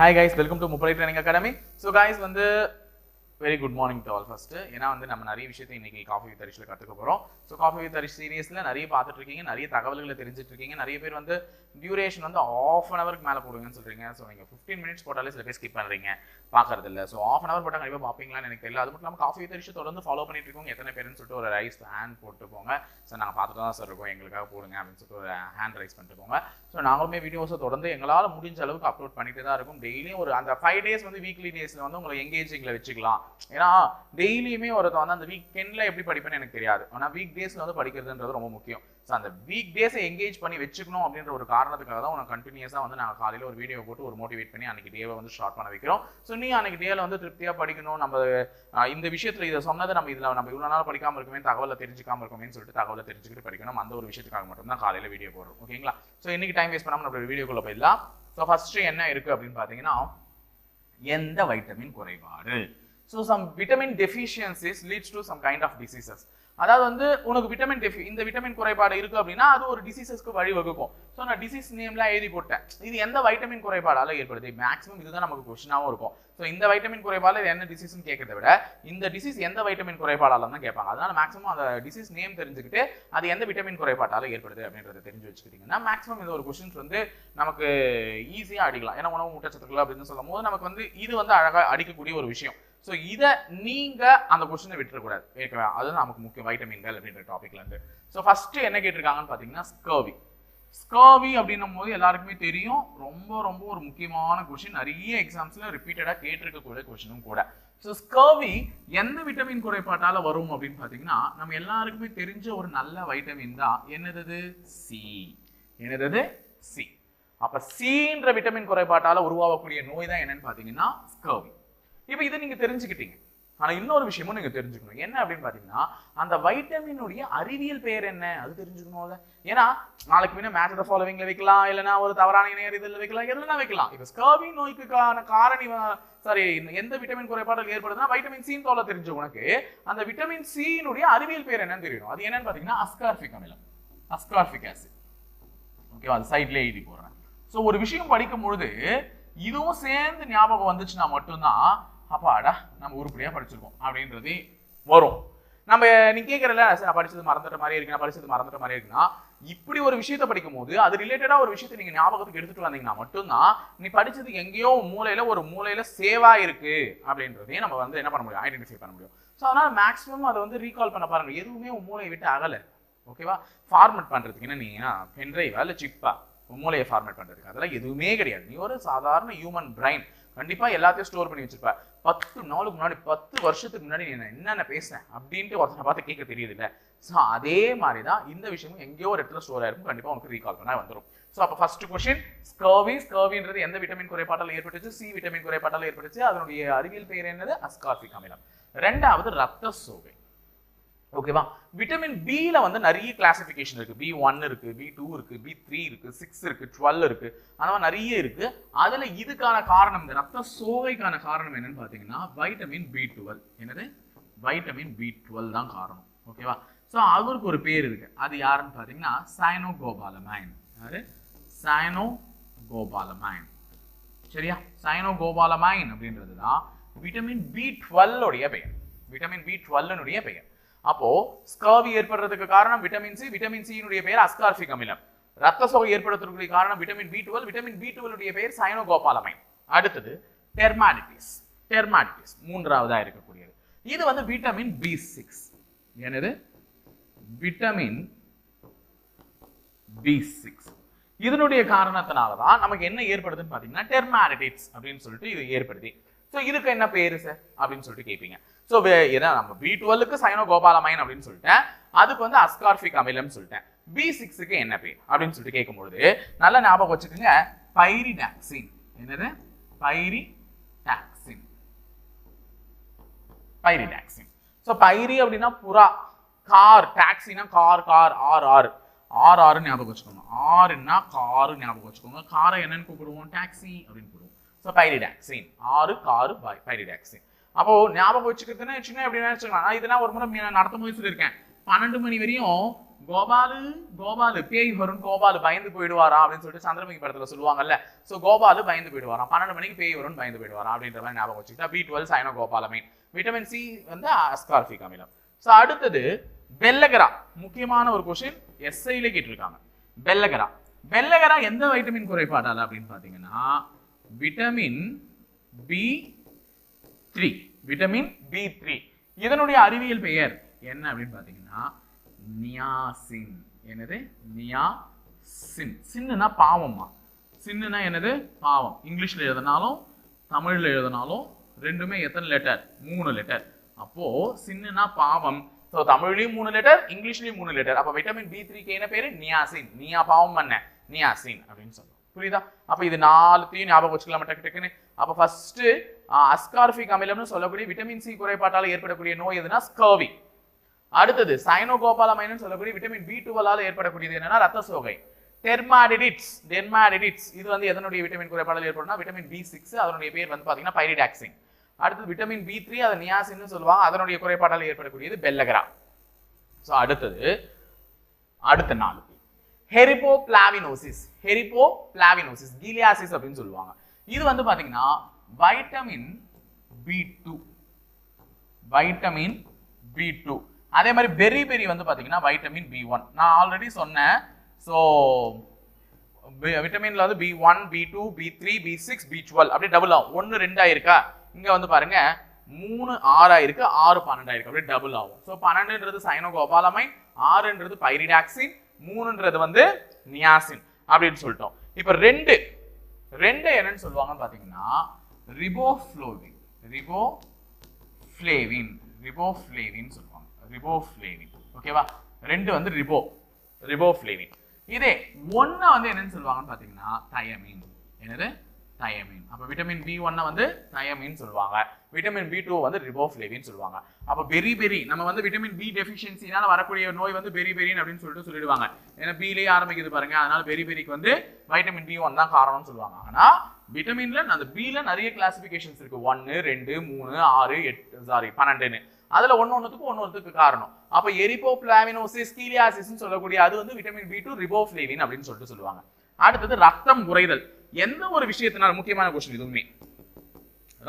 Hi guys welcome to Muppadai training academy so guys வந்து very good morning to all first ஏன்னா வந்து நம்ம நிறைய விஷயத்தை இன்றைக்கி காஃபி வித் அரிசியில் கற்றுக்க போகிறோம் ஸோ காஃபி வித் அரிசி சீரியஸில் நிறைய பார்த்துட்டு இருக்கீங்க நிறைய தகவல்களை தெரிஞ்சுட்டு இருக்கீங்க நிறைய பேர் வந்து டியூரேஷன் வந்து ஆஃப் அன் ஹவருக்கு மேலே போடுங்கன்னு சொல்கிறீங்க ஸோ நீங்கள் ஃபிஃப்டீன் மினிட்ஸ் போட்டாலே சில பேர் ஸ்கிப் பண்ணுறீங்க பார்க்கறது இல்லை ஸோ ஆஃப் அன் ஹவர் போட்டால் கண்டிப்பாக பார்ப்பீங்களான்னு எனக்கு தெரியல. அது மட்டும் இல்லாமல் காஃபி வித் அரிசி தொடர்ந்து ஃபாலோ பண்ணிட்டு இருக்கோங்க எத்தனை பேருன்னு சொல்லிட்டு ஒரு ரைஸ் ஹேண்ட் போட்டு போங்க. ஸோ நாங்கள் பார்த்துட்டு தான் சார் இருக்கோம். எங்களுக்காக போடுங்க அப்படின்னு சொல்லிட்டு ஒரு ஹேண்ட் ரைஸ் பண்ணிட்டு போங்க. ஸோ நாங்களுமே வீடியோஸை தொடர்ந்து எங்களால் முடிஞ்ச அளவுக்கு அப்லோட் பண்ணிட்டு தான் இருக்கும். டெய்லியும் ஒரு அந்த ஃபைவ் டேஸ் வந்து வீக்லி டேஸில் வந்து உங்களை எங்கேஜிங்கில் வச்சுக்கலாம். ஏன்னா டெய்லியுமே ஒருத்தன் வந்து அந்த வீக்கெண்டில் எப்படி படிப்பேன்னு எனக்கு தெரியாது. ஆனால் வீக் டேஸில் வந்து படிக்கிறதுன்றது ரொம்ப முக்கியம். ஸோ அந்த வீக் டேஸை எங்கேஜ் பண்ணி வச்சுக்கணும் அப்படின்ற ஒரு காரணத்துக்காக தான் உனக்கு கண்டினியூஸாக வந்து நாங்கள் காலையில் ஒரு வீடியோ போட்டு ஒரு மோட்டிவேட் பண்ணி அன்றைக்கி டேவை வந்து ஸ்டார்ட் பண்ண வைக்கிறோம். ஸோ நீ அன்றைக்கி டேவில் வந்து திருப்தியாக படிக்கணும். நம்ம இந்த விஷயத்தில் இதை சொன்னதை நம்ம இதில் நம்ம இவ்வளோ நாள் படிக்காமல் இருக்குமே தகவலை தெரிஞ்சிக்காமல் இருக்குமே சொல்லிட்டு தகவலை தெரிஞ்சுக்கிட்டு படிக்கணும். அந்த ஒரு விஷயத்துக்காக மட்டும் தான் காலையில் வீடியோ போடுறோம். ஓகேங்களா? ஸோ இன்னைக்கு டைம் வேஸ்ட் பண்ணாமல் நம்ம வீடியோக்குள்ளே போயிடலாம். ஸோ ஃபஸ்ட்டு என்ன இருக்குது அப்படின்னு பார்த்தீங்கன்னா எந்த வைட்டமின் குறைபாடு? So some vitamin deficiencies leads to some kind of diseases அதாவது வந்து உனக்கு விட்டமின் டெஃபி இந்த விட்டமின் குறைபாடு இருக்கு அப்படின்னா அது ஒரு டிசீசஸ்க்கு வழி வகுக்கும். ஸோ நான் டிசீஸ் நேம்லாம் எழுதி போட்டேன். இது எந்த வைட்டமின் குறைபாடால ஏற்படுது? மேக்ஸிமம் இதுதான் நமக்கு கொஸ்டினாகவும் இருக்கும். ஸோ இந்த வைட்டமின் குறைபாடு இது என்ன டிசீஸ்னு கேட்கறத விட இந்த டிசீஸ் எந்த வைட்டமின் குறைபாடால தான் கேட்பாங்க. அதனால மேக்ஸிமம் அந்த டிசீஸ் நேம் தெரிஞ்சுக்கிட்டு அது எந்த விட்டமின் குறைபாட்டால ஏற்படுது அப்படின்றத தெரிஞ்சு வச்சுக்கிட்டீங்கன்னா மேக்ஸிமம் இந்த ஒரு கொஸ்டின்ஸ் வந்து நமக்கு ஈஸியாக அடிக்கலாம். ஏன்னா உணவு ஊட்டச்சத்துக்கள் அப்படின்னு சொல்லும் போது நமக்கு வந்து இது வந்து அழகாக அடிக்கக்கூடிய ஒரு விஷயம். ஸோ இதை நீங்கள் அந்த கொஸ்டினை விட்டுறக்கூடாது. ஓகேவா அதுதான் நமக்கு முக்கியம் வைட்டமின்கள் அப்படின்ற டாப்பிக்லேருந்து இருந்து. ஸோ ஃபஸ்ட்டு என்ன கேட்டிருக்காங்கன்னு பார்த்தீங்கன்னா ஸ்கர்வி ஸ்கர்வி அப்படின்னும் போது எல்லாருக்குமே தெரியும். ரொம்ப ரொம்ப ஒரு முக்கியமான கொஷின் நிறைய எக்ஸாம்ஸில் ரிப்பீட்டடாக கேட்டிருக்கக்கூடிய கொஷினும் கூட. ஸோ ஸ்கர்வி எந்த விட்டமின் குறைபாட்டால் வரும் அப்படின்னு பார்த்தீங்கன்னா நம்ம எல்லாருக்குமே தெரிஞ்ச ஒரு நல்ல வைட்டமின் தான் என்னது சி என்னது சி அப்போ சின்ற விட்டமின் குறைபாட்டால் உருவாகக்கூடிய நோய் தான் என்னன்னு பார்த்தீங்கன்னா ஸ்கர்வி இப்போ இதை நீங்கள் தெரிஞ்சுக்கிட்டீங்க. ஆனால் இன்னொரு விஷயமும் நீங்கள் தெரிஞ்சுக்கணும். என்ன அப்படின்னு பார்த்தீங்கன்னா அந்த வைட்டமினுடைய அறிவியல் பெயர் என்ன? அது தெரிஞ்சுக்கணும்ல. ஏன்னா நாளைக்கு பின்ன மேட்ச் த ஃபாலோவிங்ல வைக்கலாம் இல்லைன்னா ஒரு தவறான இணையர் இதில் வைக்கலாம் எல்லாம் வைக்கலாம். இப்போ ஸ்கர்வி நோய்க்குக்கான காரணி சாரி எந்த விட்டமின் குறைபாடு ஏற்படுதுன்னா வைட்டமின் சின்னு தோல தெரிஞ்ச உனக்கு அந்த விட்டமின் சியினுடைய அறிவியல் பெயர் என்னன்னு தெரியும். அது என்னன்னு பார்த்தீங்கன்னா அஸ்கார்பிக் அமிலம். அஸ்கார்பிக் ஆசிட் ஓகேவா அது சைட்லேயே எழுதி போடுறேன். ஸோ ஒரு விஷயம் படிக்கும் பொழுது இதுவும் சேர்ந்து ஞாபகம் வந்துச்சுன்னா மட்டும்தான் அப்பாடா நம்ம உருப்படியாக படிச்சிருக்கோம் அப்படின்றது வரும். நம்ம நீ கேட்குறல சார் நான் படிச்சது மறந்துட்ட மாதிரி இருக்கு நான் படிச்சது மறந்துட்ட மாதிரி இருக்குன்னா இப்படி ஒரு விஷயத்த படிக்கும் போது அது ரிலேட்டடாக ஒரு விஷயத்தை நீங்கள் ஞாபகத்துக்கு எடுத்துகிட்டு வந்தீங்கன்னா மட்டும்தான் நீ படித்தது எங்கேயோ மூலையில் ஒரு மூலையில் சேவாக இருக்கு அப்படின்றதையும் நம்ம வந்து என்ன பண்ண முடியும்? ஐடென்டிஃபை பண்ண முடியும். ஸோ அதனால் மேக்ஸிமம் அதை வந்து ரீகால் பண்ண பாருங்க. எதுவுமே உன் மூளையை விட்டு அகலை. ஓகேவா ஃபார்மேட் பண்ணுறதுக்கு என்ன நீங்க பென்ட்ரைவா இல்லை சிப்பா உன் மூளையை ஃபார்மேட் பண்ணுறதுக்கு அதெல்லாம் எதுவுமே கிடையாது. நீ ஒரு சாதாரண ஹியூமன் பிரைன் கண்டிப்பாக எல்லாத்தையும் ஸ்டோர் பண்ணி வச்சிருப்ப பத்து நாளுக்கு முன்னாடி பத்து வருஷத்துக்கு முன்னாடி நீ நான் என்னென்ன பேசினேன் அப்படின்ட்டு ஒருத்தனை பார்த்து கேட்க தெரியுது இல்லை ஸோ அதே மாதிரி தான் இந்த விஷயமும் எங்கேயோ ஒரு இடத்துல ஸ்டோர் ஆயிருக்கும். கண்டிப்பாக உனக்கு ரீகால் பண்ண வந்துடும் ஸோ அப்போ ஃபர்ஸ்ட் கொஷின் ஸ்கர்வி ஸ்கர்வின்றது எந்த விட்டமின் குறைபாட்டால் ஏற்பட்டுச்சு? சி விட்டமின் குறைபாட்டால் ஏற்பட்டுச்சு? அதனுடைய அறிவியல் பெயர் என்னது? அஸ்கார்பிக் அமிலம். ரெண்டாவது ரத்த சோகை. ஓகேவா விட்டமின் பியில் வந்து நிறைய கிளாசிஃபிகேஷன் இருக்குது பி ஒன் இருக்குது பி டூ இருக்கு பி த்ரீ இருக்குது சிக்ஸ் இருக்குது டுவெல் இருக்குது அந்த மாதிரி நிறைய இருக்குது அதில் இதுக்கான காரணம் இந்த ரத்த சோகைக்கான காரணம் என்னன்னு பார்த்தீங்கன்னா வைட்டமின் பி டுவெல் என்னது? வைட்டமின் பி டுவெல் தான் காரணம். ஓகேவா ஸோ அவருக்கு ஒரு பேர் இருக்குது அது யாருன்னு பார்த்தீங்கன்னா சைனோ கோபாலமைன் யாரு? சைனோ கோபாலமைன் சரியா? சைனோ கோபாலமைன் அப்படின்றது தான் விட்டமின் பி டுவெல்லுடைய பெயர் விட்டமின் பி டுவெல்லுடைய பெயர். அப்போ ஸ்கர்வி ஏற்படுறதுக்கு காரணம் விட்டமின் சி விட்டமின் சியினுடைய பெயர் அஸ்கார்பிக் அமிலம். ரத்த சோகை ஏற்படுறதுக்கு காரணம் vitamin B twelve vitamin B டுவெல்லுடைய பெயர் சைனோகோபாலமைன் அடுத்தது டெர்மாடிட்டிஸ் டெர்மாடிட்டிஸ் மூன்றாவதாக இருக்கக்கூடியது. இது வந்து விட்டமின் பி சிக்ஸ் என்னது? விட்டமின் பி சிக்ஸ் இதனுடைய காரணத்தினால தான் நமக்கு என்ன ஏற்படுதுன்னு பார்த்தீங்கன்னா டெர்மாடிட்டிஸ் அப்படின்னு சொல்லிட்டு இது ஏற்படுது. ஸோ இதுக்கு என்ன பேரு சார் அப்படின்னு சொல்லிட்டு கேட்பீங்க ஸோ ஏன்னா நம்ம பி டுவெல்லுக்கு சைனோ கோபாலமைன் அப்படின்னு சொல்லிட்டேன். அதுக்கு வந்து அஸ்கார்பிக் அமிலம்னு சொல்லிட்டேன். பி சிக்ஸுக்கு என்ன பேர்? அப்படின்னு சொல்லிட்டு கேட்கும்பொழுது நல்ல ஞாபகம் வச்சுக்கோங்க பைரிடாக்சின். என்னது? பைரிடாக்சின். பைரிடாக்சின். ஸோ பைரி அப்படின்னா புறா car டாக்ஸினா car car R R. R ஆறு ஞாபகம் வச்சுக்கோங்க. ஆறுன்னா காரு ஞாபகம் வச்சுக்கோங்க. காரை என்னன்னு கூப்பிடுவோம்? டாக்ஸி அப்படின்னு கூப்பிடுவோம். So pyridoxine. ஆறு காரு பைரிடாக்சின். அப்போ ஞாபகம் வச்சுக்கிறதுன்னு சின்ன எப்படி நினைச்சுக்கலாம் நான் இதெல்லாம் ஒரு முறை நடத்தும் போது சொல்லியிருக்கேன். பன்னெண்டு மணி வரையும் கோபாலு கோபாலு பேய் வரும் கோபாலு பயந்து போயிடுவாரா அப்படின்னு சொல்லிட்டு சந்திரமுகி படத்துல சொல்லுவாங்கல்ல. சோ கோபாலு பயந்து போயிடுவாராம். பன்னெண்டு மணிக்கு பேய் வரும் பயந்து போயிடுவாரா அப்படின்ற மாதிரி ஞாபகம் வச்சுக்கிட்டா B twelve cyanocobalamin vitamin C வந்து அஸ்கார்பிக் அமிலம் சோ அடுத்தது பெல்லகரா முக்கியமான ஒரு கொஸ்டின் எஸ்ஐல கேட்டிருக்காங்க. பெல்லகரா பெல்லகரா எந்த வைட்டமின் குறைபாடால அப்படின்னு பாத்தீங்கன்னா vitamin B three vitamin B three இதனுடைய அறிவியல் பெயர் என்ன அப்படின்னு பார்த்தீங்கன்னா நியாசின் என்னது? நியாசின் சின்னுனா பாவம்மா. சின்னுனா என்னது? பாவம். இங்கிலீஷில் எழுதினாலும் தமிழில் எழுதினாலும் ரெண்டுமே எத்தனை லெட்டர் மூணு லெட்டர் அப்போது சின்னுனா பாவம். ஸோ தமிழ்லையும் மூணு லெட்டர் இங்கிலீஷ்லையும் மூணு லெட்டர் அப்போ விட்டமின் பி த்ரீக்கு என்ன பேர்? நியாசின் நியா பாவம் பண்ண நியாசின் அப்படின்னு சொல்லுவோம் புரியுதா? அப்போ இது நாலுத்தையும் ஞாபகம் வச்சுக்கலாம்? டக்கு டக்குன்னு. அப்ப ஃபர்ஸ்ட் அஸ்கார்பிக் அமிலம்னு சொல்லக்கூடிய விட்டமின் சி குறைபாட்டால் ஏற்படக்கூடிய நோய் எதுனா ஸ்கர்வி அடுத்தது சைனோகோபாலமைன்னு சொல்லக்கூடிய விட்டமின் பி டுவெல்லால ஏற்படக்கூடியது என்னன்னா ரத்த சோகை டெர்மாடிடிட்ஸ் டெர்மாடிடிட்ஸ் இது வந்து எதனுடைய விட்டமின் குறைபாடால் ஏற்படும்னா விட்டமின் பி சிக்ஸ் அதனுடைய பேர் வந்து பார்த்தீங்கன்னா பைரிடாக்சின் அடுத்தது விட்டமின் பி த்ரீ அதை நியாசின்னு சொல்லுவாங்க. அதனுடைய குறைபாட்டால் ஏற்படக்கூடியது பெல்லகரா ஸோ அடுத்தது அடுத்த நாள் ஹெரிபோ பிளாவினோசிஸ் ஹெரிபோ பிளாவினோசிஸ் கிலியாசிஸ் அப்படின்னு சொல்லுவாங்க. இது வந்து பார்த்தீங்கன்னா vitamin B two vitamin B two அதே மாதிரி பெரி பெரி வந்து பார்த்தீங்கன்னா வைட்டமின் பி ஒன் நான் ஆல்ரெடி சொன்னேன். ஸோ விட்டமின்ல வந்து B one B two B three B six B twelve அப்படியே டபுள் ஆகும். ஒன்று ரெண்டு ஆயிருக்கா இங்கே வந்து பாருங்க. மூணு ஆறு ஆயிருக்கு ஆறு பன்னெண்டு ஆயிருக்கு அப்படியே டபுள் ஆகும். ஸோ பன்னெண்டுன்றது சைனோகோபாலமை ஆறுன்றது பைரிடாக்சின் மூணுன்றது வந்து நியாசின் அப்படின்னு சொல்லிட்டோம். இப்போ ரெண்டு ரெண்டு என்னன்னு சொல்லுவாங்கன்னு பார்த்தீங்கன்னா ரிபோஃப்ளோவின் ரிபோ ஃப்ளேவின் ரிபோஃப்ளேவின் சொல்லுவாங்க. ரிபோஃப்ளேவின் ஓகேவா ரெண்டு வந்து ரிபோ ரிபோஃப்ளேவின் இதே ஒண்ணு வந்து என்னன்னு சொல்லுவாங்கன்னு பார்த்தீங்கன்னா தயமின் என்னது? தயமின் அப்போ விட்டமின் பி ஒன்னை வந்து தயமின் சொல்லுவாங்க. விட்டமின் பி டூ வந்து ரிபோஃப்லேவின்னு சொல்லுவாங்க. அப்போ பெரி பெரி நம்ம வந்து விட்டமின் பி டெஃபிஷியன்சினால வரக்கூடிய நோய் வந்து பெரி பெரின்னு அப்படின்னு சொல்லிட்டு சொல்லிடுவாங்க. ஏன்னா பிலே ஆரம்பிக்குது பாருங்க. அதனால பெரி பெரிக்கு வந்து வைட்டமின் பி ஒன் தான் காரணம்னு சொல்லுவாங்க. ஆனால் விட்டமின்ல அந்த பில நிறைய கிளாசிபிகேஷன்ஸ் இருக்கு. ஒன்னு ரெண்டு மூணு ஆறு எட்டு சாரி பன்னெண்டுன்னு. அதுல ஒன்னு ஒண்ணுத்துக்கு ஒன்று ஒன்றுக்கு காரணம். அப்போ எரிபோ பிளாவினோசிஸ் கீலியாசிஸ் சொல்லக்கூடிய அது வந்து விட்டமின் பி டூ ரிபோஃப்ளேவின் அப்படின்னு சொல்லிட்டு சொல்லுவாங்க. அடுத்தது ரத்தம் குறைதல் எந்த ஒரு விஷயத்தினால முக்கியமான கொஸ்டின் இதுவுமே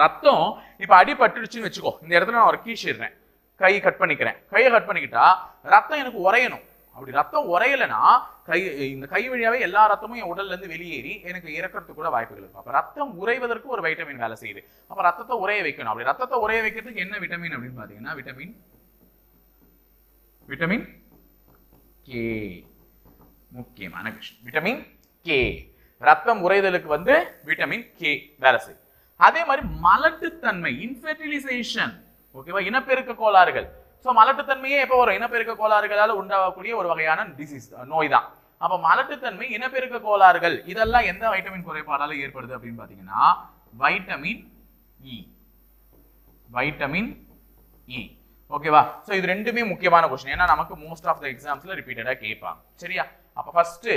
ரத்தம் இப்ப அடிபட்டுருச்சுன்னு வச்சுக்கோ இந்த இடத்துல நான் ஒரு கீழ்ச்சிடுறேன் கை கட் பண்ணிக்கிறேன். கையை கட் பண்ணிக்கிட்டா ரத்தம் எனக்கு உறையணும். அப்படி ரத்தம் உறையலைன்னா கை இந்த கை வழியாவே எல்லா ரத்தமும் என் உடல்ல இருந்து வெளியேறி எனக்கு இறக்கிறதுக்கு கூட வாய்ப்புகள் இருக்கும். அப்ப ரத்தம் உறைவதற்கு ஒரு வைட்டமின் வேலை செய்யுது. அப்ப ரத்தத்தை உறைய வைக்கணும். அப்படி ரத்தத்தை உறைய வைக்கிறதுக்கு என்ன விட்டமின் அப்படின்னு பாத்தீங்கன்னா விட்டமின் விட்டமின் கே முக்கியமான விஷயம் விட்டமின் கே ரத்தம் உறைதலுக்கு வந்து விட்டமின் கே வேலை செய்யும். அதே மாதிரி மலட்டுத்தன்மை இன்ஃபெர்டிலைசேஷன் ஓகேவா இனப்பெருக்க கோளாறுகள். ஸோ மலட்டுத்தன்மையே எப்போ வரும்? இனப்பெருக்க கோளாறுகளால் உண்டாகக்கூடிய ஒரு வகையான டிசீஸ் நோய் தான் அப்ப மலட்டுத்தன்மை இனப்பெருக்க கோளாறுகள் இதெல்லாம் எந்த வைட்டமின் குறைபாடால ஏற்படுது அப்படின்னு பாத்தீங்கன்னா வைட்டமின் இ வைட்டமின் இ ஓகேவா சோ இது ரெண்டுமே முக்கியமான கொஸ்டின் ஏன்னா நமக்கு மோஸ்ட் ஆஃப் த எக்ஸாம்ஸ்ல ரிப்பீட்டடா கேட்பாங்க சரியா? அப்ப ஃபர்ஸ்ட்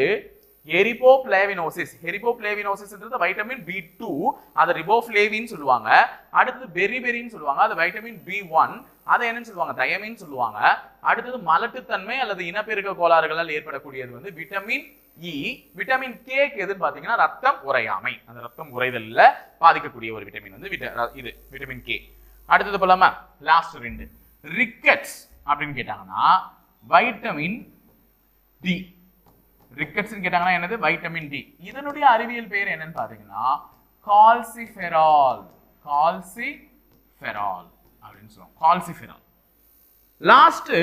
எரிபோப்ளேவினோசிஸ் எரிபோப்ளேவினோசிஸ்ன்றது வைட்டமின் பி டூ அது ரிபோஃப்ளேவின்னு சொல்லுவாங்க. அடுத்தது பெரிபெரின்னு சொல்லுவாங்க. அது வைட்டமின் பி ஒன் அதை என்னன்னு சொல்லுவாங்க? தயமின்னு சொல்லுவாங்க. அடுத்தது மலட்டுத்தன்மை அல்லது இனப்பெருக்க கோளாறுகளால் ஏற்படக்கூடியது வந்து விட்டமின் இ விட்டமின் கேக்கு எதுன்னு பார்த்தீங்கன்னா ரத்தம் உறையாமை. அந்த ரத்தம் உறைதல்ல பாதிக்கக்கூடிய ஒரு விட்டமின் வந்து விட்ட- இது விட்டமின் கே அடுத்தது போலாமா? லாஸ்ட் ரெண்டு. ரிக்கெட்ஸ் அப்படின்னு கேட்டாங்கன்னா வைட்டமின் டி ரிக்கெட்ஸ் கேட்டாங்கன்னா என்னது? வைட்டமின் டி இதனுடைய அறிவியல் பேர் என்னன்னு பாத்தீங்கன்னா கால்சிஃபெரால் கால்சிஃபெரால் அப்படின்னு சொல்லுவோம் கால்சிஃபெரால் லாஸ்ட்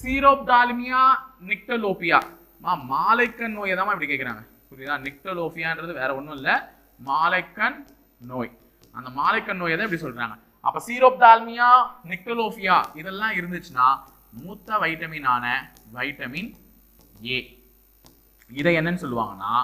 சீரோப்டாலிமியா நிக்டலோபியா மா மாலைக்கண் நோய் தான் இப்படி கேட்குறாங்க புரியுதா? நிக்டலோபியான்றது வேற ஒன்றும் இல்லை. மாலைக்கண் நோய். அந்த மாலைக்கண் நோயை தான் இப்படி சொல்றாங்க. அப்ப சீரோப்டால்மியா நிக்டலோபியா இதெல்லாம் இருந்துச்சுன்னா மூத்த வைட்டமினான வைட்டமின் ஏ இதை என்னன்னு சொல்லுவாங்கன்னா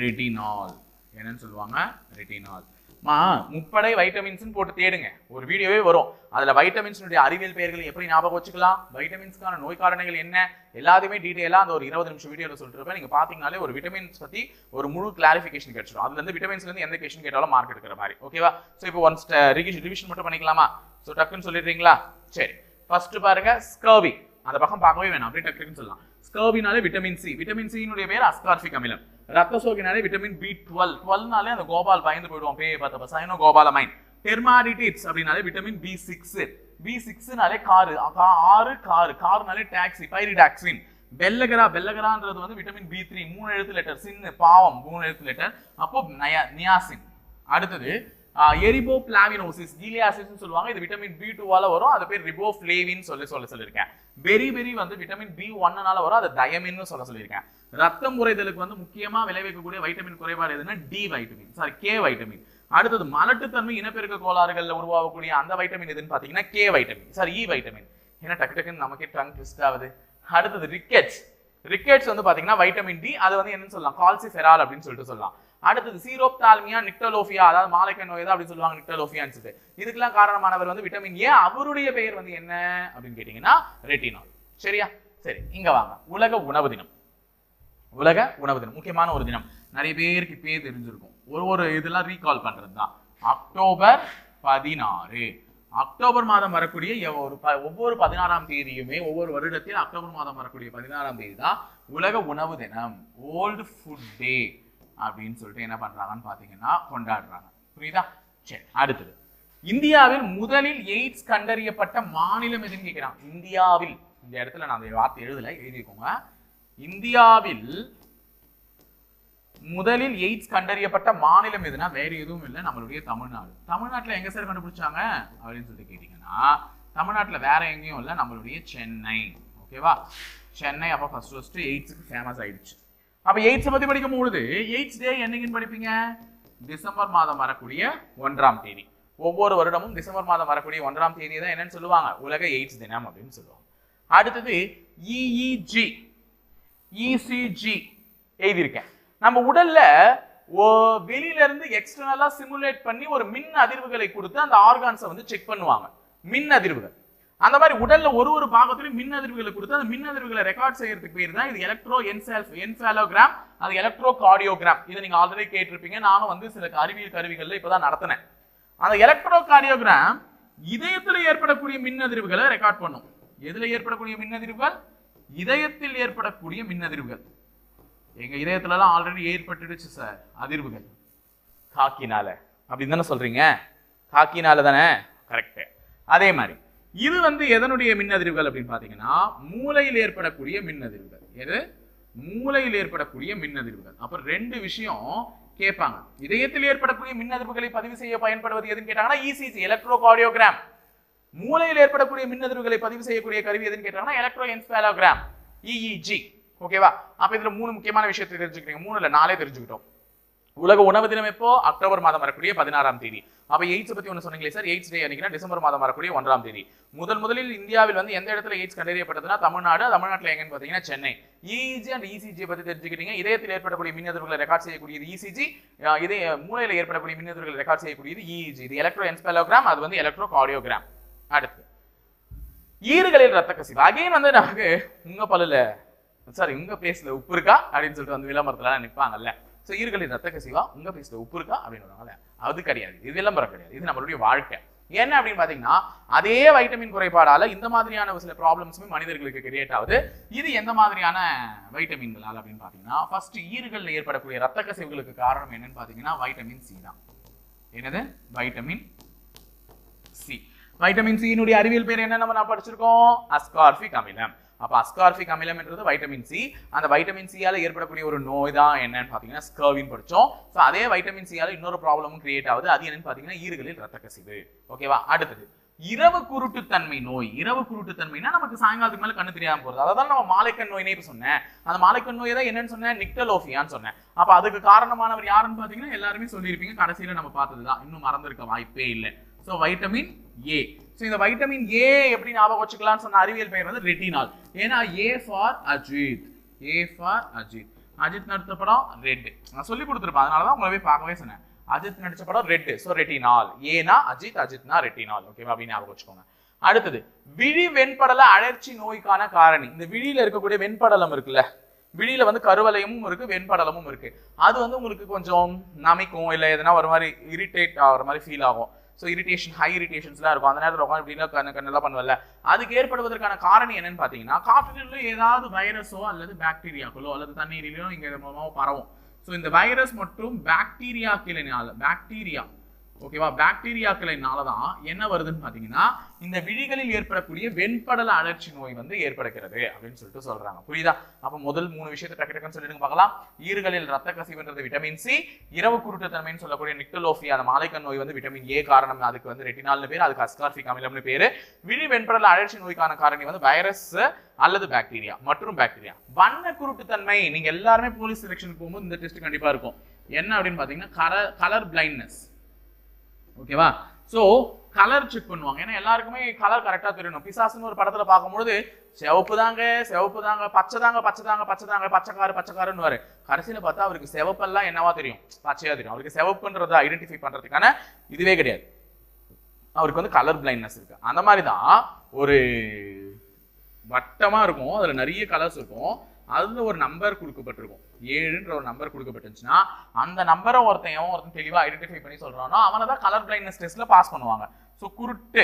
ரெட்டினால் என்னன்னு சொல்லுவாங்க? ரெட்டினால் மா முப்படை வைட்டமின்ஸ்னு போட்டு தேடுங்க. ஒரு வீடியோவே வரும். அதில் வைட்டமின்ஸுடைய அறிவியல் பெயர்களை எப்படி ஞாபகம் வச்சுக்கலாம்? வைட்டமின்ஸ்க்கான நோய் காரணங்கள் என்ன? எல்லாத்தையுமே டீட்டெயிலாக அந்த ஒரு இருபது நிமிஷம் வீடியோவில் சொல்லிருப்பேன். நீங்கள் பார்த்தீங்கனாலே ஒரு விட்டமின்ஸ் பற்றி ஒரு முழு கிளாரிஃபிகேஷன் கிடைச்சிடும். அதுலேருந்து விட்டமின்ஸ்லேருந்து எந்த கொஸ்டின் கேட்டாலும் மார்க் எடுக்கிற மாதிரி. ஓகேவா ஸோ இப்போ ஒன் ரிவிஷன் மட்டும் பண்ணிக்கலாமா? ஸோ டக்குன்னு சொல்லிடுறீங்களா? சரி. ஃபர்ஸ்ட் பாருங்க ஸ்கர்வி அந்த பக்கம் பார்க்கவே வேணாம். அப்படியே டக்குன்னு சொல்லலாம். ஸ்கர்வினாலே விட்டமின் சி விட்டமின் சியினுடைய பேர் அஸ்கார்பிக் அமிலம். ரத்த சோகினாலே விட்டமின் பி டுவெல் டுவெல்னாலே அந்த கோபால் பயந்து போயிடுவோம் பேய் பார்த்த பசாயனோ கோபாலமைன் டெர்மாடிட்டிஸ் அப்படின்னாலே விட்டமின் பி சிக்ஸ் பி சிக்ஸ்னாலே காரு. கா- ஆறு காரு. காருனாலே டாக்ஸி பைரிடாக்சின் பெல்லகரா பெல்லகரான்றது வந்து விட்டமின் பி த்ரீ மூணு எழுத்து லெட்டர் சின்ன பாவம். மூணு எழுத்து லெட்டர் அப்போ நயா நியாசின் அடுத்தது எரிபோ பிளாவினோசிஸ் ஜீலியாசிஸ்னு சொல்லுவாங்க. இது விட்டமின் பி டூவால வரும். அது பேர் ரிபோ ஃபிளேவின் சொல்லி சொல்ல சொல்லியிருக்கேன். பெரி பெரி வந்து விட்டமின் பி ஒன்னால வரும். அது டயமின்னு சொல்ல சொல்லியிருக்கேன். ரத்தம் குறைதலுக்கு வந்து முக்கியமா விளைவிக்கக்கூடிய வைட்டமின் குறைபாடு எதுன்னா D vitamin sorry K vitamin அடுத்தது மலட்டுத்தன்மை இனப்பெருக்க கோளாறுகளில் உருவாகக்கூடிய அந்த வைட்டமின் எதுன்னு பார்த்தீங்கன்னா K vitamin sorry E vitamin ஏன்னா டக்கு டக்குன்னு நமக்கே டங் ட்விஸ்ட் ஆகுது. அடுத்தது ரிக்கெட்ஸ் ரிக்கெட்ஸ் வந்து பார்த்தீங்கன்னா வைட்டமின் டி அது வந்து என்னன்னு சொல்லலாம் கால்சிஃபெரால் அப்படின்னு சொல்லிட்டு சொல்லலாம். அடுத்தது சீரோப்தால்மியா நிக்டலோஃபியா அதாவது மாலைக்க நோய் தான் அப்படின்னு சொல்லுவாங்க நிக்டலோஃபியான்னு சொல்லிட்டு. இதுக்கெல்லாம் காரணமானவர் வந்து விட்டமின் ஏ அவருடைய பெயர் வந்து என்ன அப்படின்னு கேட்டீங்கன்னா ரெட்டினால் சரியா? சரி இங்க வாங்க. உலக உணவு தினம். உலக உணவு தினம் முக்கியமான ஒரு தினம். நிறைய பேருக்கு இப்பயே தெரிஞ்சிருக்கும். ஒரு ஒரு இதெல்லாம் ரீகால் பண்றது தான் அக்டோபர் பதினாறு. அக்டோபர் மாதம் வரக்கூடிய ஒரு ப- ஒவ்வொரு பதினாறாம் தேதியுமே ஒவ்வொரு வருடத்தில் அக்டோபர் மாதம் வரக்கூடிய பதினாறாம் தேதி தான் உலக உணவு தினம். ஓல்டு ஃபுட் டே அப்படின்னு சொல்லிட்டு என்ன பண்றாங்கன்னு பாத்தீங்கன்னா கொண்டாடுறாங்க. புரியுதா? சரி அடுத்தது. இந்தியாவில் முதலில் எய்ட்ஸ் கண்டறியப்பட்ட மாநிலம் எதுன்னு கேட்கிறான் இந்தியாவில். இந்த இடத்துல நான் அந்த வார்த்தை எழுதல எழுதிக்கோங்க. இந்தியாவில் முதலில் எய்ட்ஸ் கண்டறியப்பட்ட மாநிலம் எதுனா வேற எதுவும் இல்லை நம்மளுடைய தமிழ்நாடு. தமிழ்நாட்டில் எங்க சார் கண்டுபிடிச்சாங்க? அப்படின்னு சொல்லி கேட்டீங்கன்னா தமிழ்நாட்டில் வேற எங்கேயும் இல்லை நம்மளுடைய சென்னை. ஓகேவா சென்னை அப்போ ஃபர்ஸ்ட் ஃபர்ஸ்ட் எய்ட்ஸுக்கு ஃபேமஸ் ஆயிடுச்சு. அப்ப எய்ட்ஸ் பத்தி படிக்கும் பொழுது எய்ட்ஸ் டே என்னைக்குன்னு படிப்பீங்க? டிசம்பர் மாதம் வரக்கூடிய ஒன்றாம் தேதி. ஒவ்வொரு வருடமும் டிசம்பர் மாதம் வரக்கூடிய ஒன்றாம் தேதி தான் என்னன்னு சொல்லுவாங்க. உலக எய்ட்ஸ் தினம் அப்படின்னு சொல்லுவாங்க. அடுத்தது இஇஜி இசிஜி எழுதியிருக்கேன். நம்ம உடல்ல ஓ- வெளியில இருந்து எக்ஸ்டர்னலா சிமுலேட் பண்ணி ஒரு மின் அதிர்வுகளை கொடுத்து அந்த ஆர்கான்ஸை வந்து செக் பண்ணுவாங்க. மின் அதிர்வுகள். அந்த மாதிரி உடல்ல ஒரு ஒரு பாகத்திலும் மின் அதிர்வுகளை கொடுத்து அந்த மின் அதிர்வுகளை ரெக்கார்ட் செய்யறதுக்கு பேர் தான் இது எலக்ட்ரோ என்செல் என்ஃபாலோகிராம் அது எலக்ட்ரோ கார்டியோகிராம் இதை நீங்க ஆல்ரெடி கேட்டிருப்பீங்க. நானும் வந்து சில அறிவியல் கருவிகள்ல இப்பதான் நடத்தினேன். அந்த எலக்ட்ரோ கார்டியோகிராம் இதயத்துல ஏற்படக்கூடிய மின் அதிர்வுகளை ரெக்கார்ட் பண்ணும். எதுல ஏற்படக்கூடிய மின் அதிர்வுகள் இதயத்தில் ஏற்படக்கூடிய மின் அதிர்வுகள் எங்க இதயத்துலலாம் ஆல்ரெடி ஏற்பட்டுடுச்சு சார். அதிர்வுகள். காக்கினால. அப்படின்னு தானே சொல்றீங்க? காக்கினால தானே? கரெக்டு அதே மாதிரி. இது வந்து எதனுடைய மின் அதிர்வுகள் அப்படின்னு பார்த்தீங்கன்னா மூளையில் ஏற்படக்கூடிய மின் அதிர்வுகள் எது? மூளையில் ஏற்படக்கூடிய மின் அதிர்வுகள் ரெண்டு விஷயம் கேட்பாங்க. இதயத்தில் ஏற்படக்கூடிய மின்னதிர்வுகளை பதிவு செய்ய பயன்படுவது எதுன்னு கேட்டாங்கன்னா இசிசி எலக்ட்ரோ கார்டியோகிராம் மூளையில் ஏற்படக்கூடிய மின்னதிர்வுகளை பதிவு செய்யக்கூடிய கருவி எதுன்னு கேட்டாங்கன்னா எலக்ட்ரோ என்ஸ்பாலோகிராம் இஇஜி ஓகேவா அப்போ இதில் மூணு முக்கியமான விஷயத்தை தெரிஞ்சுக்கிறீங்க. மூணுல நாளே தெரிஞ்சுக்கிட்டோம். உலக உணவு தினம் எப்போ? அக்டோபர் மாதம் வரக்கூடிய பதினாறாம் தேதி. அப்போ எய்ட்ஸ் பற்றி ஒன்று சொன்னீங்களே சார் எய்ட்ஸ் டே அன்னைக்குனா டிசம்பர் மாதம் வரக்கூடிய ஒன்றாம் தேதி. முதல் முதலில் இந்தியாவில் வந்து எந்த இடத்துல எய்ட்ஸ் கண்டறியப்பட்டதுன்னா தமிழ்நாடு தமிழ்நாட்டில் எங்கன்னு பார்த்தீங்கன்னா சென்னை. இஜி அண்ட் இசிஜி பற்றி தெரிஞ்சுக்கிட்டீங்க. இதயத்தில் ஏற்படக்கூடிய மின் அதிர்வுகளை ரெக்கார்ட் செய்யக்கூடியது இசிஜி இதய மூளையில் ஏற்படக்கூடிய மின் ரெக்கார்ட் செய்யக்கூடியது இஇஜி இது எலக்ட்ரோ என்ஸ்பெலோகிராம் அது வந்து எலக்ட்ரோ கார்டியோகிராம் அடுத்து. ஈறுகளில் ரத்த கசிவு. அகைன் வந்து நமக்கு உங்க பல்லுல சாரி உங்க பேஸ்ல உப்பு இருக்கா? அப்படின்னு சொல்லிட்டு வந்து விளம்பரத்துல நிற்பாங்கல்ல ஸோ ஈர்களின் ரத்த கசிவா உங்கள் பேஸ்ல உப்பு இருக்கா அப்படின்னு அது கிடையாது. இது விளம்பரம் கிடையாது. இது நம்மளுடைய வாழ்க்கை. என்ன அப்படின்னு பார்த்தீங்கன்னா அதே வைட்டமின் குறைபாடால இந்த மாதிரியான சில ப்ராப்ளம்ஸுமே மனிதர்களுக்கு கிரியேட் ஆகுது. இது எந்த மாதிரியான வைட்டமின்களால் அப்படின்னு பார்த்தீங்கன்னா ஃபர்ஸ்ட் ஈறுகளில் ஏற்படக்கூடிய ரத்த கசிவுகளுக்கு காரணம் என்னன்னு பார்த்தீங்கன்னா வைட்டமின் சி தான். என்னது? வைட்டமின் சி வைட்டமின் சியினுடைய அறிவியல் பேர் என்ன நம்ம நான் படிச்சிருக்கோம்? அஸ்கார்பிக் அமிலம். அப்போ அஸ்கார்பிக் அமிலம்ன்றது வைட்டமின் சி அந்த வைட்டமின் சியால் ஏற்படக்கூடிய ஒரு நோய் தான் என்னன்னு பார்த்தீங்கன்னா ஸ்கர்வின் படித்தோம் ஸோ அதே வைட்டமின் சியால இன்னொரு ப்ராப்ளமும் கிரியேட் ஆகுது. அது என்னன்னு பார்த்தீங்கன்னா ஈறுகளில் ரத்த கசிவு. ஓகேவா அடுத்தது இரவு குருட்டுத்தன்மை நோய். இரவு குருட்டுத்தன்மைனா நமக்கு சாயங்காலத்துக்கு மேலே கண்ணு தெரியாம அதை அதான் நம்ம மாலைக்கண் நோயினே இப்போ சொன்னேன். அந்த மாலைக்கண் நோய் தான் என்னன்னு சொன்னேன்? நிக்டலோஃபியான்னு சொன்னேன். அப்போ அதுக்கு காரணமானவர் யாருன்னு பார்த்தீங்கன்னா எல்லாருமே சொல்லியிருப்பீங்க. கடைசியில் நம்ம பார்த்ததுதான். இன்னும் மறந்துருக்க வாய்ப்பே இல்லை. ஸோ வைட்டமின் ஏ ஸோ இந்த வைட்டமின் ஏ எப்படி ஞாபகம் வச்சுக்கலாம்னு சொன்ன அறிவியல் பெயர் வந்து ரெட்டினால் ஏன்னா A for Ajith A for Ajith Ajith நடித்த படம் ரெட் நான் சொல்லி கொடுத்துருப்பேன். அதனால தான் உங்களை போய் பார்க்கவே சொன்னேன். அஜித் நடித்த படம் ரெட் ஸோ ரெட்டினால் ஏனா அஜித் அஜித்னா ரெட்டினால் ஓகேவா அப்படின்னு ஞாபகம் வச்சுக்கோங்க. அடுத்தது விழி வெண்படல அழற்சி நோய்க்கான காரணி. இந்த விழியில இருக்கக்கூடிய வெண்படலம் இருக்குல்ல விழியில வந்து கருவலையமும் இருக்கு வெண்படலமும் இருக்கு. அது வந்து உங்களுக்கு கொஞ்சம் நமைக்கும் இல்லை எதனா ஒரு மாதிரி இரிட்டேட் ஆகிற மாதிரி ஃபீல் ஆகும். ஸோ இரிட்டேஷன் ஹை இரிட்டேஷன்ஸ்லாம் இருக்கும். அந்த நேரத்தில் உட்காந்து இப்படிலாம் கண்ணு கண்ணெல்லாம் பண்ணுவல அதுக்கு ஏற்படுவதற்கான காரணம் என்னன்னு பார்த்தீங்கன்னா காற்றிலுள்ள ஏதாவது வைரஸோ அல்லது பாக்டீரியாக்களோ அல்லது தண்ணீரிலோ இங்கே மூலமாக பரவும். ஸோ இந்த வைரஸ் மற்றும் பாக்டீரியாக்களினால பாக்டீரியா ஓகேவா? பாக்டீரியாக்களினால தான் என்ன வருதுன்னு பார்த்தீங்கன்னா இந்த விழிகளில் ஏற்படக்கூடிய வெண்படல அழற்சி நோய் வந்து ஏற்படுகிறது அப்படின்னு சொல்லிட்டு சொல்றாங்க. புரியுதா? அப்போ முதல் மூணு விஷயத்தை டக்கு டக்குன்னு சொல்லிட்டு பார்க்கலாம். ஈறுகளில் ரத்த கசிவுன்றது விட்டமின் சி இரவு குருட்டுத்தன்மைன்னு சொல்லக்கூடிய நிக்கலோஃபியா அந்த மாலைக்கண் நோய் வந்து விட்டமின் ஏ காரணம். அதுக்கு வந்து ரெட்டினால்னு பேர் அதுக்கு அஸ்கார்பிக் அமிலம்னு பேர். விழி வெண்படல அழற்சி நோய்க்கான காரணி வந்து வைரஸ் அல்லது பாக்டீரியா மற்றும் பாக்டீரியா வண்ண குருட்டுத்தன்மை நீங்க எல்லாருமே போலீஸ் செலெக்ஷன் போகும்போது இந்த டெஸ்ட் கண்டிப்பா இருக்கும். என்ன அப்படின்னு பாத்தீங்கன்னா கலர் கலர் பிளைண்ட்னஸ் ஓகேவா? ஸோ கலர் செக் பண்ணுவாங்க. ஏன்னா எல்லாருக்குமே கலர் கரெக்டாக தெரியணும். பிசாசுன்னு ஒரு படத்தில் பார்க்கும்பொழுது சிவப்பு தாங்க சிவப்பு தாங்க பச்சை தாங்க பச்சை தாங்க பச்சை தாங்க பச்சைக்காரு பச்சைக்காருன்னு வரு கடைசியில் பார்த்தா அவருக்கு சிவப்பெல்லாம் என்னவா தெரியும்? பச்சையாக தெரியும். அவருக்கு சிவப்புன்றதை ஐடென்டிஃபை பண்ணுறதுக்கான இதுவே கிடையாது. அவருக்கு வந்து கலர் பிளைண்ட்னஸ் இருக்கு. அந்த மாதிரி தான் ஒரு வட்டமாக இருக்கும். அதில் நிறைய கலர்ஸ் இருக்கும். அதில் ஒரு நம்பர் கொடுக்கப்பட்டிருக்கும். ஏழுன்ற ஒரு நம்பர் கொடுக்கப்பட்டுச்சுன்னா அந்த நம்பரை ஒருத்தன் ஒருத்தன் தெளிவாக ஐடென்டிஃபை பண்ணி சொல்கிறானோ அவனை தான் கலர் பிளைண்ட்னஸ் டெஸ்ட்டில் பாஸ் பண்ணுவாங்க. ஸோ குருட்டு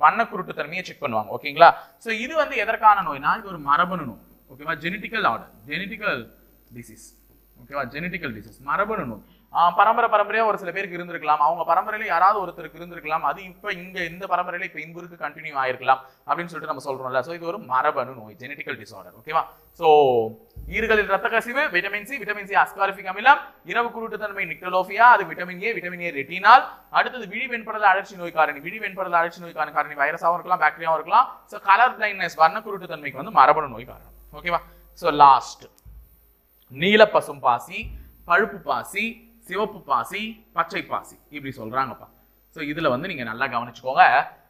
வண்ண குருட்டு தன்மையை செக் பண்ணுவாங்க ஓகேங்களா ஸோ இது வந்து எதற்கான நோய்னா இது ஒரு மரபணு நோய் ஓகேவா ஜெனட்டிக்கல் ஆர்டர் ஜெனட்டிக்கல் டிசீஸ் ஓகேவா ஜெனட்டிக்கல் டிசீஸ் மரபணு நோய். பரம்பரை பரம்பரையாக ஒரு சில பேருக்கு இருந்திருக்கலாம். அவங்க பரம்பரையில யாராவது ஒருத்தருக்கு இருந்திருக்கலாம். அது இப்போ இங்கே இந்த பரம்பரையில இப்போ இங்குருக்கு கண்டினியூ ஆயிருக்கலாம் அப்படின்னு சொல்லிட்டு நம்ம சொல்றோம்ல. ஸோ இது ஒரு மரபணு நோய் ஜெனட்டிக்கல் டிசார்டர் ஓகேவா ஸோ ஈறுகளில் ரத்த கசிவு vitamin C vitamin C ascorbic அமிலம் இரவு குருட்டுத்தன்மை நிக்டலோஃபியா அது vitamin A vitamin A retinol அடுத்தது விழி வெண்படல அழற்சி நோய் காரணி விழி வெண்படல அழற்சி நோய்க்கான காரணி வைரஸாகவும் இருக்கலாம் பாக்டீரியாவும் இருக்கலாம். ஸோ கலர் பிளைண்ட்னஸ் வர்ண குருட்டுத்தன்மைக்கு வந்து மரபணு நோய் காரணம் ஓகேவா ஸோ லாஸ்ட் நீல பசும் பாசி பழுப்பு பாசி சிவப்பு பாசி பச்சை பாசி. இப்படி சொல்கிறாங்கப்பா ஸோ இதில் வந்து நீங்கள் நல்லா கவனிச்சுக்கோங்க.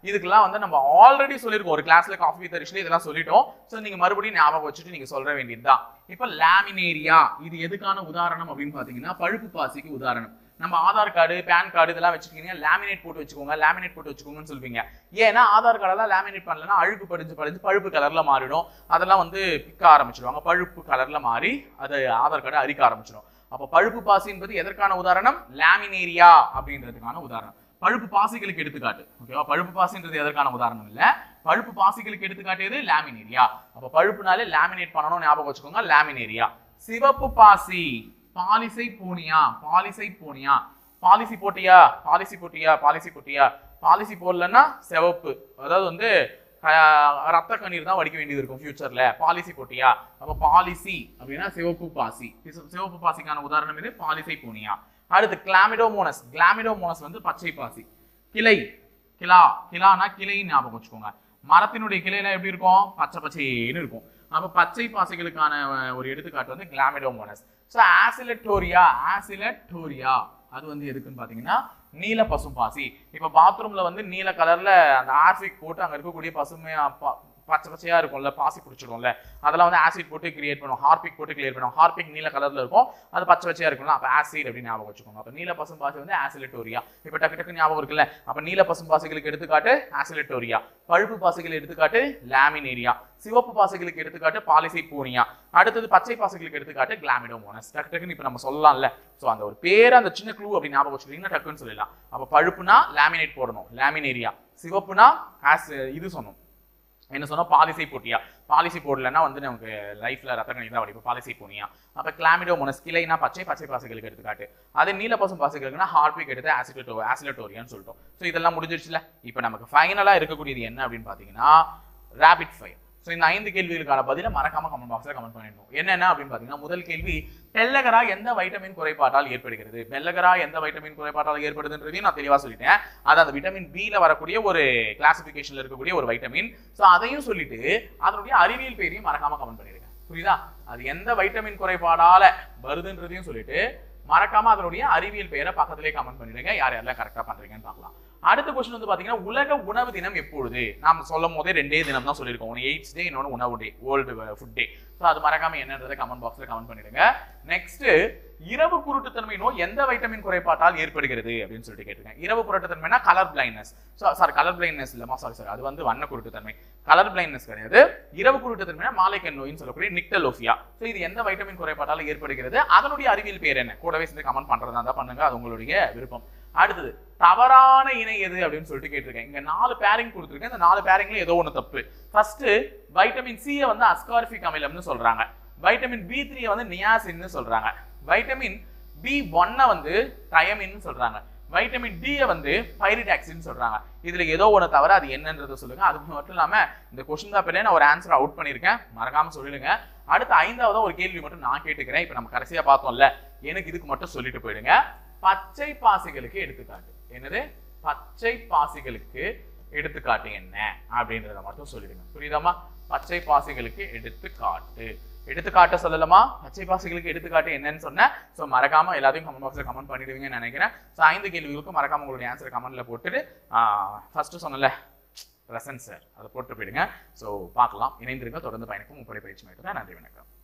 இதுக்கெல்லாம் வந்து நம்ம ஆல்ரெடி சொல்லியிருக்கோம். ஒரு கிளாஸில் காஃபி தரிசில இதெல்லாம் சொல்லிட்டோம். ஸோ நீங்கள் மறுபடியும் ஞாபகம் வச்சுட்டு நீங்கள் சொல்ல வேண்டியது தான் இப்போ லேமினேரியா இது எதுக்கான உதாரணம் அப்படின்னு பார்த்தீங்கன்னா பழுப்பு பாசிக்கு உதாரணம். நம்ம ஆதார் கார்டு பேன் கார்டு இதெல்லாம் வச்சுருக்கீங்க லேமினேட் போட்டு வச்சுக்கோங்க. லேமினேட் போட்டு வச்சுக்கோங்கன்னு சொல்லுவீங்க. ஏன்னா ஆதார் கார்டெல்லாம் லேமினேட் பண்ணலன்னா அழுக்கு படிஞ்சு படிஞ்சு பழுப்பு கலரில் மாறிடும். அதெல்லாம் வந்து பிக்க ஆரம்பிச்சிடுவாங்க பழுப்பு கலரில் மாறி அது ஆதார் கார்டு அரிக்க ஆரம்பிச்சிடும் அப்போ பழுப்பு பாசி என்பது எதற்கான உதாரணம்? லாமினேரியா அப்படின்றதுக்கான உதாரணம். பழுப்பு பாசிகளுக்கு எடுத்துக்காட்டு. ஓகேவா பழுப்பு பாசின்றது எதற்கான உதாரணம் இல்ல? பழுப்பு பாசிகளுக்கு எடுத்துக்காட்டு எது? அப்ப பழுப்புனாலே லேமினேட் பண்ணணும் ஞாபகம் வச்சுக்கோங்க லாமினேரியா. சிவப்பு பாசி பாலிசை பூனியா? பாலிசை பூனியா? பாலிசி போட்டியா? பாலிசி போட்டியா? பாலிசி போட்டியா? பாலிசி போடலன்னா சிவப்பு. அதாவது வந்து ரத்த கண்ணீர் தான் வடிக்க வேண்டியது இருக்கும் ஃபியூச்சர்ல பாலிசி போட்டியா? அப்போ பாலிசி அப்படின்னா சிவப்பு பாசி. சிவப்பு பாசிக்கான உதாரணம் இது. பாலிசை போனியா? அடுத்து கிளாமிடோமோனஸ் கிளாமிடோமோனஸ் வந்து பச்சை பாசி. கிளை. கிளா. கிளானா கிளைன்னு ஞாபகம் வச்சுக்கோங்க. மரத்தினுடைய கிளையெல்லாம் எப்படி இருக்கும்? பச்சை பச்சைன்னு இருக்கும். அப்போ பச்சை பாசைகளுக்கான ஒரு எடுத்துக்காட்டு வந்து கிளாமிடோமோனஸ் ஸோ ஆசிலட்டோரியா ஆசிலட்டோரியா அது வந்து எதுக்குன்னு பார்த்தீங்கன்னா நீல பசும் பாசி பாத்ரூமில் வந்து நீல கலரில் அந்த ஆர்சிக் போட்டு அங்கே இருக்கக்கூடிய பசுமையாக பச்சை பச்சையாக இருக்கும்ல பாசி பிடிச்சிடும்ல அதெல்லாம் வந்து ஆசிட் போட்டு கிரியேட் பண்ணுவோம் ஹார்பிக் போட்டு கிளியர் பண்ணும் ஹார்பிக் நீல கலரில் இருக்கும் அது பச்சை பச்சையாக இருக்கும்ல அப்போ ஆசிட் அப்படின்னு ஞாபகம் வச்சுக்கோங்க. அப்போ நீல பசும் பாசி வந்து ஆசிலிட்டோரியா இப்போ டக்கு டக்கு ஞாபகம் இருக்குல்ல அப்போ நீல பசும் பாசிகளுக்கு எடுத்துக்காட்டு ஆசிலிட்டோரியா பழுப்பு பாசிகள் எடுத்துக்காட்டு லேமினேரியா சிவப்பு பாசிகளுக்கு எடுத்துக்காட்டு பாலிசி பூனியா அடுத்தது பச்சை பாசிகளுக்கு எடுத்துக்காட்டு கிளாமிடோமோனஸ் டக்கு டக்குன்னு இப்போ நம்ம சொல்லலாம்ல. ஸோ அந்த ஒரு பேர் அந்த சின்ன க்ளூ அப்படி ஞாபகம் வச்சுருக்கீங்கன்னா டக்குன்னு சொல்லலாம் அப்போ பழுப்புனா லேமினேட் போடணும் லேமினேரியா சிவப்புனா ஆஸ் இது சொன்னோம். என்ன சொன்னால் பாலிசி போட்டியா? பாலிசி போடலன்னா வந்து நமக்கு லைஃப்பில் ரத்த கணி தான் வடிப்போம் பாலிசி போனியா? கிளாமிடோ கிளாமிடோமோனஸ் கிளைனா பச்சை பச்சை பாசிகளுக்கு எடுத்துக்காட்டு. அதே நீல பசும் பாசிகளுக்குன்னா ஹார்பிக் எடுத்து ஆசிடோ ஆசிலட்டோரியான்னு சொல்லிட்டோம். ஸோ இதெல்லாம் முடிஞ்சிருச்சுல இப்போ நமக்கு ஃபைனலாக இருக்கக்கூடியது என்ன அப்படின்னு பார்த்தீங்கன்னா ரேபிட் ஃபயர் ஸோ இந்த ஐந்து கேள்விகளுக்கான பதிலை மறக்காம கமெண்ட் பாக்ஸில் கமெண்ட் பண்ணிடணும். என்னென்ன அப்படின்னு பார்த்தீங்கன்னா முதல் கேள்வி பெல்லகரா எந்த வைட்டமின் குறைபாட்டால் ஏற்படுகிறது? பெல்லகரா எந்த வைட்டமின் குறைபாட்டால் ஏற்படுதுன்றதையும் நான் தெளிவா சொல்லிட்டேன். அது அந்த விட்டமின் பி வரக்கூடிய ஒரு கிளாசிபிகேஷன்ல இருக்கக்கூடிய ஒரு வைட்டமின் ஸோ அதையும் சொல்லிட்டு அதனுடைய அறிவியல் பேரையும் மறக்காம கமெண்ட் பண்ணிடுங்க. புரியுதா? அது எந்த வைட்டமின் குறைபாடால வருதுன்றதையும் சொல்லிட்டு மறக்காம அதனுடைய அறிவியல் பெயரை பக்கத்திலே கமெண்ட் பண்ணிடுங்க. யார் யாரெல்லாம் கரெக்டாக பண்றீங்கன்னு பார்க்கலாம். அடுத்த கொஸ்டின் வந்து பாத்தீங்கன்னா உலக உணவு தினம் எப்பொழுது? நாம சொல்லும் போதே ரெண்டே தினம் தான் சொல்லியிருக்கோம். ஒன்று எயிட்ஸ் டே இன்னொன்று உணவு day world food day so அது மறக்காம என்னன்றதை கமெண்ட் பாக்ஸில் கமெண்ட் பண்ணிடுங்க. நெக்ஸ்ட் இரவு குருட்டுத்தன்மை நோய் எந்த வைட்டமின் குறைபாட்டால் ஏற்படுகிறது அப்படின்னு சொல்லிட்டு கேட்டிருக்கேன். இரவு குருட்டுத்தன்மைனா colour blindness so sir colour blindness இல்லமா சாரி சார் அது வந்து வண்ண குருட்டுத்தன்மை. கலர் பிளைண்ட்னஸ் கிடையாது. இரவு குருட்டுத்தன்மைனா மாலைக்கண் நோயின்னு சொல்லக்கூடிய நிக்டலோஃபியா ஸோ இது எந்த வைட்டமின் குறைபாட்டால் ஏற்படுகிறது? அதனுடைய அறிவியல் பேர் என்ன? கூடவே சேர்ந்து கமெண்ட் பண்ணுறதா தான் பண்ணுங்க. அது உங்களுடைய விருப்பம். அடுத்தது தவறான இணை எது அப்படின்னு சொல்லிட்டு கேட்டிருக்கேன். இங்க நாலு பேரிங் கொடுத்துருக்கேன். இந்த நாலு பேரிங்ல ஏதோ ஒண்ணு தப்பு. ஃபர்ஸ்ட் வைட்டமின் சியை வந்து அஸ்கார்பிக் அமிலம்னு சொல்றாங்க. வைட்டமின் பி த்ரீ வந்து நியாசின்னு சொல்றாங்க. வைட்டமின் பி ஒன்னை வந்து தயமின்னு சொல்றாங்க. வைட்டமின் டியை வந்து பைரிடாக்சின்னு சொல்றாங்க. இதுல ஏதோ ஒன்று தவிர அது என்னன்றதை சொல்லுங்க. அது மட்டும் இல்லாம இந்த கொஸ்டின் தான் நான் ஒரு ஆன்சர் அவுட் பண்ணியிருக்கேன். மறக்காம சொல்லிடுங்க. அடுத்து ஐந்தாவது ஒரு கேள்வி மட்டும் நான் கேட்டுக்கிறேன். இப்போ நம்ம கடைசியா பார்த்தோம்ல. எனக்கு இதுக்கு மட்டும் சொல்லிட்டு போயிடுங்க. பச்சை பாசிகளுக்கு எடுத்துக்காட்டு. என்னது? பச்சை பாசிகளுக்கு எடுத்துக்காட்டு என்ன? அப்படின்றத மட்டும் சொல்லிடுங்க. புரியுதாமா பச்சை பாசிகளுக்கு எடுத்துக்காட்டு. எடுத்துக்காட்ட சொல்லலாமா பச்சை பாசிகளுக்கு எடுத்துக்காட்டு என்னன்னு சொன்னேன் ஸோ மறக்காம எல்லாத்தையும் கமெண்ட் பாக்ஸில் கமெண்ட் பண்ணிடுவீங்கன்னு நினைக்கிறேன். ஸோ ஐந்து கேள்விகளுக்கும் மறக்காம உங்களுடைய ஆன்சர் கமெண்ட்ல போட்டுட்டு ஃபர்ஸ்ட் சொன்னல பிரசன்ட் சார் அதை போட்டு போயிடுங்க. ஸோ பார்க்கலாம். இணைந்திருங்க தொடர்ந்து பயணிக்கும் உங்களுடைய பயிற்சி மையத்தில் நன்றி வணக்கம்.